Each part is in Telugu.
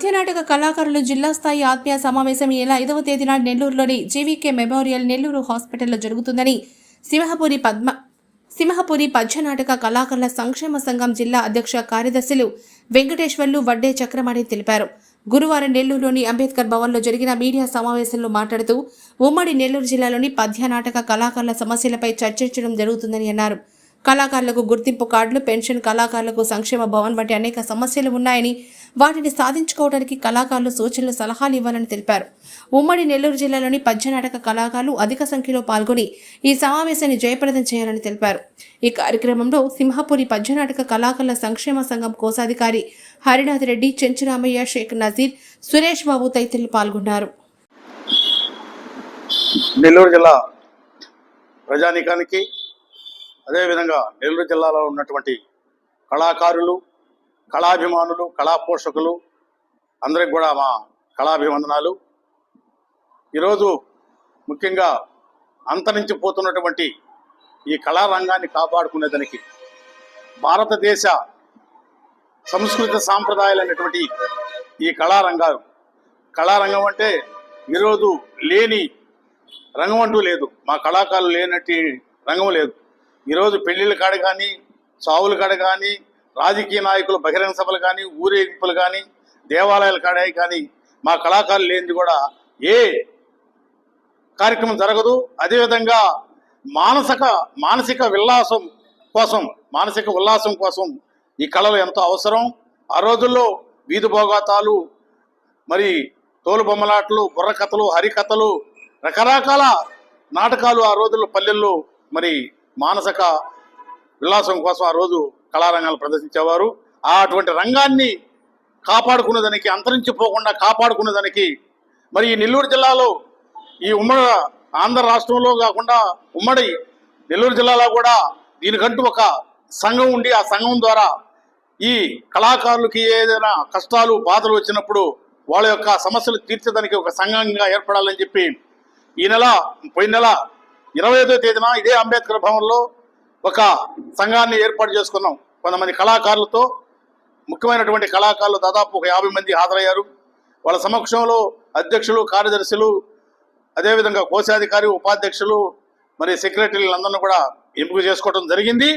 పద్యనాటక కళాకారులు జిల్లా స్థాయి ఆత్మీయ సమావేశం ఈ నెల ఐదవ తేదీన నెల్లూరులోని జీవీకే మెమోరియల్ నెల్లూరు హాస్పిటల్లో జరుగుతుందని సింహపురి పద్మ సింహపురి పద్యనాటక కళాకారుల సంక్షేమ సంఘం జిల్లా అధ్యక్ష కార్యదర్శులు వెంకటేశ్వర్లు వడ్డే చక్రమణి తెలిపారు. గురువారం నెల్లూరులోని అంబేద్కర్ భవన్లో జరిగిన మీడియా సమావేశంలో మాట్లాడుతూ ఉమ్మడి నెల్లూరు జిల్లాలోని పద్యనాటక కళాకారుల సమస్యలపై చర్చించడం జరుగుతుందని అన్నారు. కళాకారులకు గుర్తింపు కార్డులు పెన్షన్ కళాకారులకు సంక్షేమ భవన్ వంటి అనేక సమస్యలు ఉన్నాయని వాటిని సాధించుకోవడానికి కళాకారులు సూచనలు సలహాలు ఇవ్వాలని తెలిపారు. ఉమ్మడి నెల్లూరు జిల్లాలోని పద్యనాటక కళాకారులు అధిక సంఖ్యలో పాల్గొని ఈ సమావేశాన్ని జయప్రదం చేయాలని తెలిపారు. ఈ కార్యక్రమంలో సింహపురి పద్యనాటక కళాకారుల సంక్షేమ సంఘం కోశాధికారి హరినాథ్ రెడ్డి చెంచురామయ్య షేక్ నజీర్ సురేష్ బాబు తదితరులు పాల్గొన్నారు. నెల్లూరు జిల్లా ప్రజానీకానికి అదేవిధంగా నెల్లూరు జిల్లాలో ఉన్నటువంటి కళాకారులు కళాభిమానులు కళా పోషకులు అందరికి కూడా మా కళాభివందనాలు. ఈరోజు ముఖ్యంగా అంతరించిపోతున్నటువంటి ఈ కళారంగాన్ని కాపాడుకునేదానికి భారతదేశ సంస్కృత సాంప్రదాయాలైనటువంటి ఈ కళారంగాలు కళారంగం అంటే ఈరోజు లేని రంగం అంటూ లేదు. మా కళాకారులు లేనట్టు రంగం లేదు. ఈరోజు పెళ్ళిళ్ళ కాడ కానీ సావుల కాడ కానీ రాజకీయ నాయకులు బహిరంగ సభలు కానీ ఊరేగింపులు కానీ దేవాలయాల కాడాయి కానీ మా కళాకారులు లేనిది కూడా ఏ కార్యక్రమం జరగదు. అదేవిధంగా మానసిక మానసిక విల్లాసం కోసం మానసిక ఉల్లాసం కోసం ఈ కళలు ఎంతో అవసరం. ఆ రోజుల్లో వీధి భోగాతాలు మరి తోలు బొమ్మలాటలు బుర్రకథలు హరికథలు రకరకాల నాటకాలు ఆ రోజుల్లో పల్లెల్లో మరి మానసిక విలాసం కోసం ఆ రోజు కళారంగాలు ప్రదర్శించేవారు. ఆ అటువంటి రంగాన్ని కాపాడుకునేదానికి అంతరించిపోకుండా కాపాడుకునేదానికి మరి ఈ నెల్లూరు జిల్లాలో ఈ ఉమ్మడి ఆంధ్ర రాష్ట్రంలో కాకుండా ఉమ్మడి నెల్లూరు జిల్లాలో కూడా దీనికంటూ ఒక సంఘం ఉండి ఆ సంఘం ద్వారా ఈ కళాకారులకి ఏదైనా కష్టాలు బాధలు వచ్చినప్పుడు వాళ్ళ యొక్క సమస్యలు తీర్చడానికి ఒక సంఘంగా ఏర్పడాలని చెప్పి ఈ నెల పోయిన నెల ఇరవై ఐదో తేదీన ఇదే అంబేద్కర్ భవన్లో ఒక సంఘాన్ని ఏర్పాటు చేసుకున్నాం. కొంతమంది కళాకారులతో ముఖ్యమైనటువంటి కళాకారులు దాదాపు ఒక యాభై మంది హాజరయ్యారు. వాళ్ళ సమక్షంలో అధ్యక్షులు కార్యదర్శులు అదేవిధంగా కోశాధికారి ఉపాధ్యక్షులు మరి సెక్రటరీలందరినీ కూడా ఎంపిక చేసుకోవడం జరిగింది.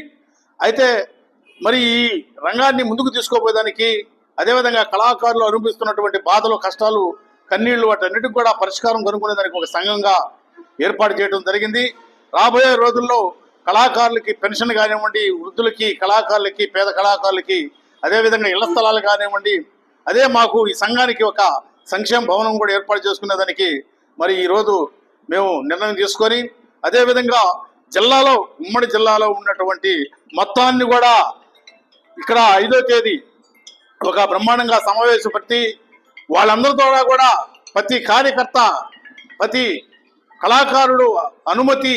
అయితే మరి ఈ రంగాన్ని ముందుకు తీసుకోపోయేదానికి అదేవిధంగా కళాకారులు అనుభవిస్తున్నటువంటి బాధలు కష్టాలు కన్నీళ్ళు వాటన్నిటికి కూడా పరిష్కారం కనుక్కునేదానికి ఒక సంఘంగా ఏర్పాటు చేయడం జరిగింది. రాబోయే రోజుల్లో కళాకారులకి పెన్షన్ కానివ్వండి వృద్ధులకి కళాకారులకి పేద కళాకారులకి అదేవిధంగా ఇళ్ళ స్థలాలు కానివ్వండి అదే మాకు ఈ సంఘానికి ఒక సంక్షేమ భవనం కూడా ఏర్పాటు చేసుకునేదానికి మరి ఈరోజు మేము నిర్ణయం తీసుకొని అదేవిధంగా జిల్లాలో ఉమ్మడి జిల్లాలో ఉన్నటువంటి మొత్తాన్ని కూడా ఇక్కడ ఐదో తేదీ ఒక బ్రహ్మాండంగా సమావేశపడి వాళ్ళందరితో కూడా ప్రతి కార్యకర్త ప్రతి కళాకారుడు అనుమతి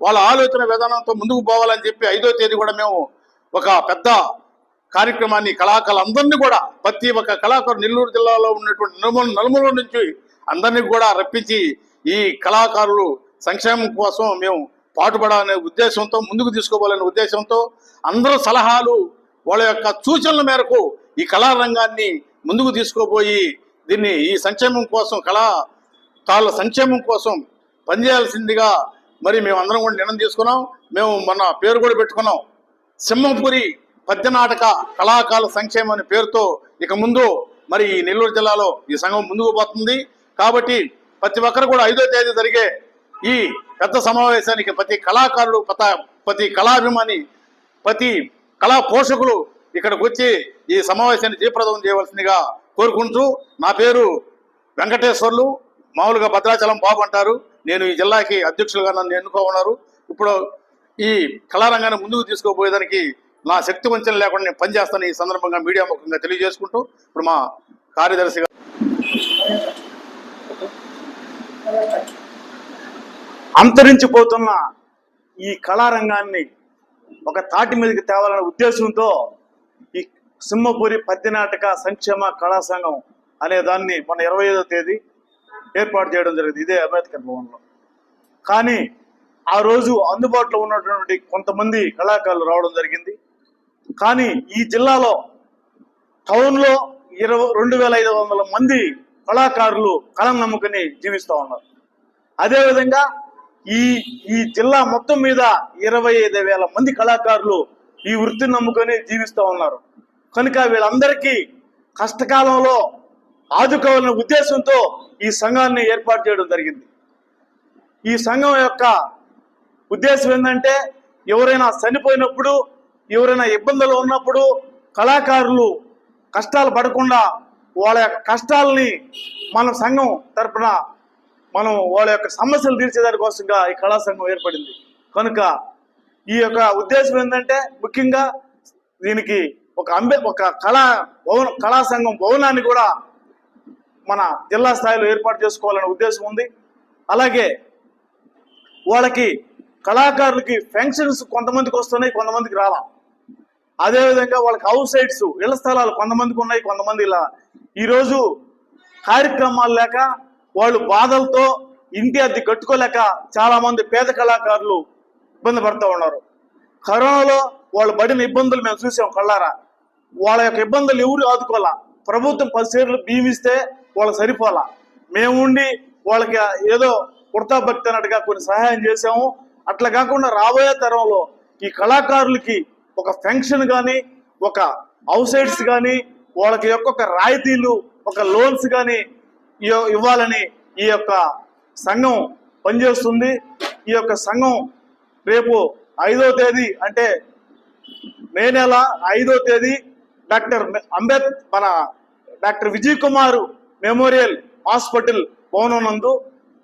వాళ్ళ ఆలోచన విధానంతో ముందుకు పోవాలని చెప్పి ఐదో తేదీ కూడా మేము ఒక పెద్ద కార్యక్రమాన్ని కళాకారులందరినీ కూడా ప్రతి ఒక్క కళాకారు నెల్లూరు జిల్లాలో ఉన్నటువంటి నలుమూల నలుమూల నుంచి అందరినీ కూడా రప్పించి ఈ కళాకారులు సంక్షేమం కోసం మేము పాటుపడాలనే ఉద్దేశంతో ముందుకు తీసుకోవాలనే ఉద్దేశంతో అందరూ సలహాలు వాళ్ళ యొక్క సూచనల మేరకు ఈ కళారంగాన్ని ముందుకు తీసుకోబోయి దీన్ని ఈ సంక్షేమం కోసం కళా తాళ్ళ సంక్షేమం కోసం పనిచేయాల్సిందిగా మరి మేము అందరం కూడా నిర్ణయం తీసుకున్నాం. మేము మన పేరు కూడా పెట్టుకున్నాం. సింహపురి పద్యనాటక కళాకారుల సంక్షేమం అనే పేరుతో ఇక ముందు మరి ఈ నెల్లూరు జిల్లాలో ఈ సంఘం ముందుకు పోతుంది. కాబట్టి ప్రతి ఒక్కరు కూడా ఐదో తేదీ జరిగే ఈ పెద్ద సమావేశానికి ప్రతి కళాకారుడు ప్రత ప్రతి కళాభిమాని ప్రతి కళా పోషకులు ఇక్కడికి వచ్చి ఈ సమావేశాన్ని జయప్రదం చేయవలసిందిగా కోరుకుంటూ నా పేరు వెంకటేశ్వర్లు. మామూలుగా భద్రాచలం బాబు అంటారు నేను ఈ జిల్లాకి అధ్యక్షులుగా నన్ను ఎన్నుకోన్నారు ఇప్పుడు ఈ కళారంగాన్ని ముందుకు తీసుకోబోయేదానికి నా శక్తి వంచన లేకుండా నేను పనిచేస్తాను ఈ సందర్భంగా మీడియా ముఖంగా తెలియజేసుకుంటూ ఇప్పుడు మా కార్యదర్శిగా అంతరించిపోతున్న ఈ కళారంగాన్ని ఒక తాటి మీదకి తేవాలనే ఉద్దేశంతో ఈ సింహపురి పద్యనాటక సంక్షేమ కళా సంఘం అనే దాన్ని మన ఇరవై తేదీ ఏర్పాటు చేయడం జరిగింది. ఇదే అంబేద్కర్ భవన్లో. కానీ ఆ రోజు అందుబాటులో ఉన్నటువంటి కొంతమంది కళాకారులు రావడం జరిగింది. కానీ ఈ జిల్లాలో టౌన్లో ఇరవై రెండు వేల ఐదు వందల మంది కళాకారులు కళం నమ్ముకుని జీవిస్తూ ఉన్నారు. అదేవిధంగా ఈ ఈ జిల్లా మొత్తం మీద ఇరవై ఐదు వేల మంది కళాకారులు ఈ వృత్తిని నమ్ముకొని జీవిస్తూ ఉన్నారు. కనుక వీళ్ళందరికీ కష్టకాలంలో ఆదుకోవాలనే ఉద్దేశంతో ఈ సంఘాన్ని ఏర్పాటు చేయడం జరిగింది. ఈ సంఘం యొక్క ఉద్దేశం ఏంటంటే ఎవరైనా చనిపోయినప్పుడు ఎవరైనా ఇబ్బందులు ఉన్నప్పుడు కళాకారులు కష్టాలు పడకుండా వాళ్ళ యొక్క కష్టాలని మన సంఘం తరపున మనం వాళ్ళ యొక్క సమస్యలు తీర్చేదాని కోసంగా ఈ కళా సంఘం ఏర్పడింది. కనుక ఈ యొక్క ఉద్దేశం ఏంటంటే ముఖ్యంగా దీనికి ఒక అంబే ఒక కళా భవన కళా సంఘం భవనాన్ని కూడా మన జిల్లా స్థాయిలో ఏర్పాటు చేసుకోవాలనే ఉద్దేశం ఉంది. అలాగే వాళ్ళకి కళాకారులకి ఫెన్షన్స్ కొంతమందికి వస్తున్నాయి కొంతమందికి రాలా. అదేవిధంగా వాళ్ళకి హౌస్ సైట్స్ ఇళ్ళ స్థలాలు కొంతమందికి ఉన్నాయి కొంతమంది ఇలా. ఈరోజు కార్యక్రమాలు లేక వాళ్ళు బాధలతో ఇంటి అద్దె కట్టుకోలేక చాలామంది పేద కళాకారులు ఇబ్బంది పడుతూ ఉన్నారు. కరోనాలో వాళ్ళు పడిన ఇబ్బందులు మేము చూసాం కళ్ళారా. వాళ్ళ యొక్క ఇబ్బందులు ఎవరు ఆదుకోవాలా ప్రభుత్వం పది సేర్లు బీమిస్తే వాళ్ళకి సరిపోలా. మేము ఉండి వాళ్ళకి ఏదో కుర్తా భక్తి అన్నట్టుగా కొన్ని సహాయం చేసాము అట్లా కాకుండా రాబోయే తరంలో ఈ కళాకారులకి ఒక ఫంక్షన్ కానీ ఒక హౌస్ కానీ వాళ్ళకి యొక్క రాయితీలు ఒక లోన్స్ కానీ ఇవ్వాలని ఈ యొక్క సంఘం పనిచేస్తుంది. ఈ యొక్క సంఘం రేపు ఐదో తేదీ అంటే మే నెల ఐదో తేదీ డాక్టర్ అంబేద్ మన doctor Vijay Kumar memorial hospital భవనం నందు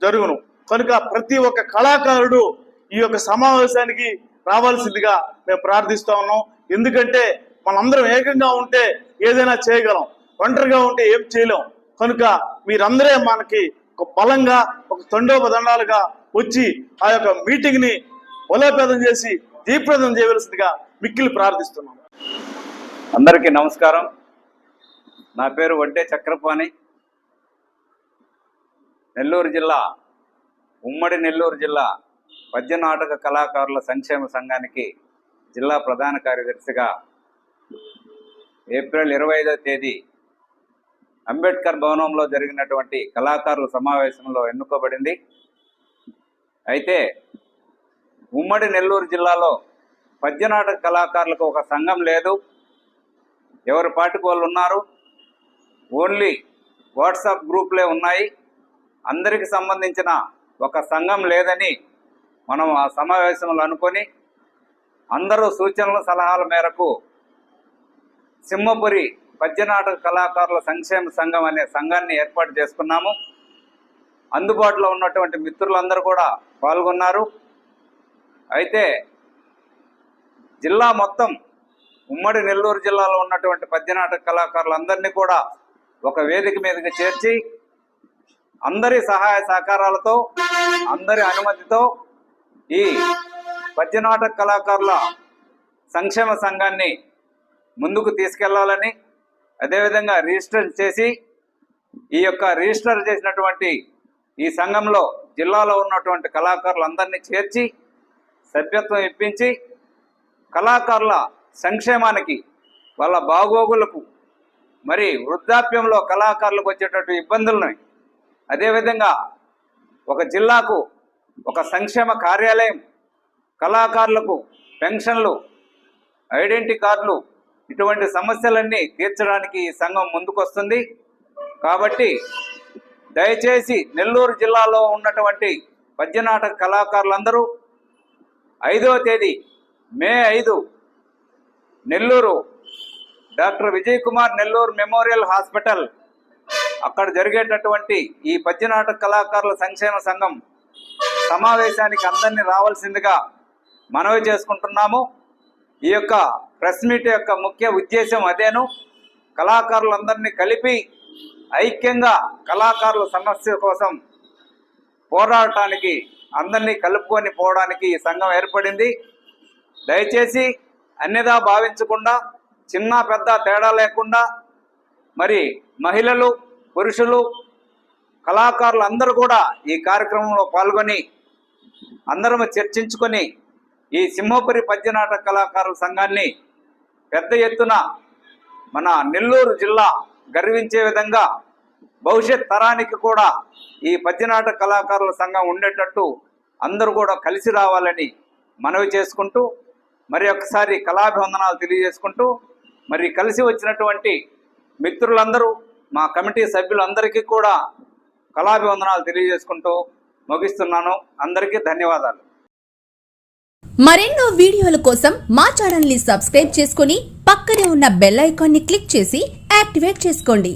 జరుగును. కనుక ప్రతి ఒక్క కళాకారుడు ఈ యొక్క సమావేశానికి రావాల్సిందిగా మేము ప్రార్థిస్తూ ఉన్నాం. ఎందుకంటే మనందరం ఏకంగా ఉంటే ఏదైనా చేయగలం. ఒంటరిగా ఉంటే ఏం చేయలేం. కనుక మీరందరే మనకి ఒక బలంగా ఒక తండోపదండాలుగా వచ్చి ఆ యొక్క మీటింగ్ని బలోపేతం చేసి దీప్రదం చేయవలసిందిగా మిక్కిలి ప్రార్థిస్తున్నాం. అందరికీ నమస్కారం. నా పేరు వడ్డే చక్రపాణి. నెల్లూరు జిల్లా ఉమ్మడి నెల్లూరు జిల్లా పద్య నాటక కళాకారుల సంక్షేమ సంఘానికి జిల్లా ప్రధాన కార్యదర్శిగా ఏప్రిల్ ఇరవై ఐదో తేదీ అంబేద్కర్ భవనంలో జరిగినటువంటి కళాకారుల సమావేశంలో ఎన్నుకోబడింది. అయితే ఉమ్మడి నెల్లూరు జిల్లాలో పద్యనాటక కళాకారులకు ఒక సంఘం లేదు. ఎవరి పాటికి వాళ్ళు ఉన్నారు? ఓన్లీ వాట్సాప్ గ్రూప్లే ఉన్నాయి. అందరికి సంబంధించిన ఒక సంఘం లేదని మనం ఆ సమావేశంలో అనుకొని అందరూ సూచనల సలహాల మేరకు సింహపురి పద్యనాటక కళాకారుల సంక్షేమ సంఘం అనే సంఘాన్ని ఏర్పాటు చేసుకున్నాము. అందుబాటులో ఉన్నటువంటి మిత్రులందరూ కూడా పాల్గొన్నారు. అయితే జిల్లా మొత్తం ఉమ్మడి నెల్లూరు జిల్లాలో ఉన్నటువంటి పద్యనాటక కళాకారులందరినీ కూడా ఒక వేదిక మీదకి చేర్చి అందరి సహాయ సహకారాలతో అందరి అనుమతితో ఈ పద్యనాటక కళాకారుల సంక్షేమ సంఘాన్ని ముందుకు తీసుకెళ్ళాలని అదేవిధంగా రిజిస్టర్ చేసి ఈ యొక్క రిజిస్టర్ చేసినటువంటి ఈ సంఘంలో జిల్లాలో ఉన్నటువంటి కళాకారులందరినీ చేర్చి సభ్యత్వం ఇప్పించి కళాకారుల సంక్షేమానికి వాళ్ళ బాగోగులకు మరి వృద్ధాప్యంలో కళాకారులకు వచ్చేటటువంటి ఇబ్బందులను అదేవిధంగా ఒక జిల్లాకు ఒక సంక్షేమ కార్యాలయం కళాకారులకు పెన్షన్లు ఐడెంటిటీ కార్డులు ఇటువంటి సమస్యలన్నీ తీర్చడానికి ఈ సంఘం ముందుకొస్తుంది. కాబట్టి దయచేసి నెల్లూరు జిల్లాలో ఉన్నటువంటి పద్యనాటక కళాకారులందరూ ఐదవ తేదీ మే ఐదు Nellore doctor Vijay Kumar Nellore memorial hospital అక్కడ జరిగేటటువంటి ఈ పద్యనాటక కళాకారుల సంక్షేమ సంఘం సమావేశానికి అందరినీ రావాల్సిందిగా మనవి చేసుకుంటున్నాము. ఈ యొక్క ప్రెస్ మీట్ యొక్క ముఖ్య ఉద్దేశం అదేను. కళాకారులందరినీ కలిపి ఐక్యంగా కళాకారుల సమస్య కోసం పోరాడటానికి అందరినీ కలుపుకొని పోవడానికి ఈ సంఘం ఏర్పడింది. దయచేసి అన్యదా భావించకుండా చిన్న పెద్ద తేడా లేకుండా మరి మహిళలు పురుషులు కళాకారులు అందరూ కూడా ఈ కార్యక్రమంలో పాల్గొని అందరం చర్చించుకొని ఈ సింహపురి పద్యనాటక కళాకారుల సంఘాన్ని పెద్ద ఎత్తున మన నెల్లూరు జిల్లా గర్వించే విధంగా భవిష్యత్ తరానికి కూడా ఈ పద్యనాటక కళాకారుల సంఘం ఉండేటట్టు అందరూ కూడా కలిసి రావాలని మనవి చేసుకుంటూ మరి ఒకసారి కళాభివందనాలు తెలియజేసుకుంటూ మరి కలిసి వచ్చినటువంటి మిత్రులందరూ మా కమిటీ సభ్యులందరికీ కూడా కళాభివందనాలు తెలియజేసుకుంటూ ముగిస్తున్నాను. అందరికీ ధన్యవాదాలు. మరెన్నో వీడియోల కోసం మా ఛానల్ని సబ్స్క్రైబ్ చేసుకుని పక్కనే ఉన్న బెల్ ఐకాన్ని క్లిక్ చేసి యాక్టివేట్ చేసుకోండి.